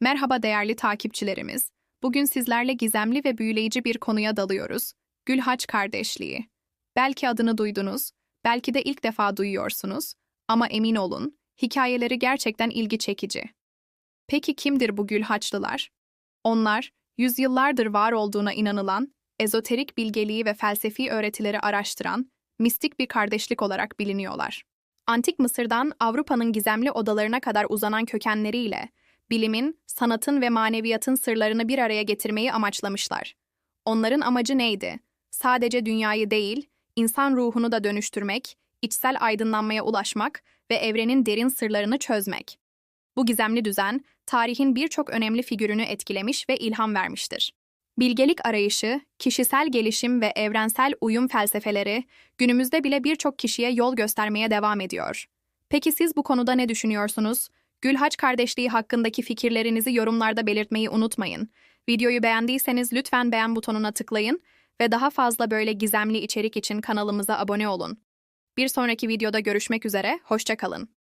Merhaba değerli takipçilerimiz. Bugün sizlerle gizemli ve büyüleyici bir konuya dalıyoruz. Gülhaç kardeşliği. Belki adını duydunuz, belki de ilk defa duyuyorsunuz ama emin olun, hikayeleri gerçekten ilgi çekici. Peki kimdir bu Gülhaçlılar? Onlar, yüzyıllardır var olduğuna inanılan, ezoterik bilgeliği ve felsefi öğretileri araştıran, mistik bir kardeşlik olarak biliniyorlar. Antik Mısır'dan Avrupa'nın gizemli odalarına kadar uzanan kökenleriyle, bilimin, sanatın ve maneviyatın sırlarını bir araya getirmeyi amaçlamışlar. Onların amacı neydi? Sadece dünyayı değil, insan ruhunu da dönüştürmek, içsel aydınlanmaya ulaşmak ve evrenin derin sırlarını çözmek. Bu gizemli düzen, tarihin birçok önemli figürünü etkilemiş ve ilham vermiştir. Bilgelik arayışı, kişisel gelişim ve evrensel uyum felsefeleri günümüzde bile birçok kişiye yol göstermeye devam ediyor. Peki siz bu konuda ne düşünüyorsunuz? Gülhaç kardeşliği hakkındaki fikirlerinizi yorumlarda belirtmeyi unutmayın. Videoyu beğendiyseniz lütfen beğen butonuna tıklayın ve daha fazla böyle gizemli içerik için kanalımıza abone olun. Bir sonraki videoda görüşmek üzere, hoşça kalın.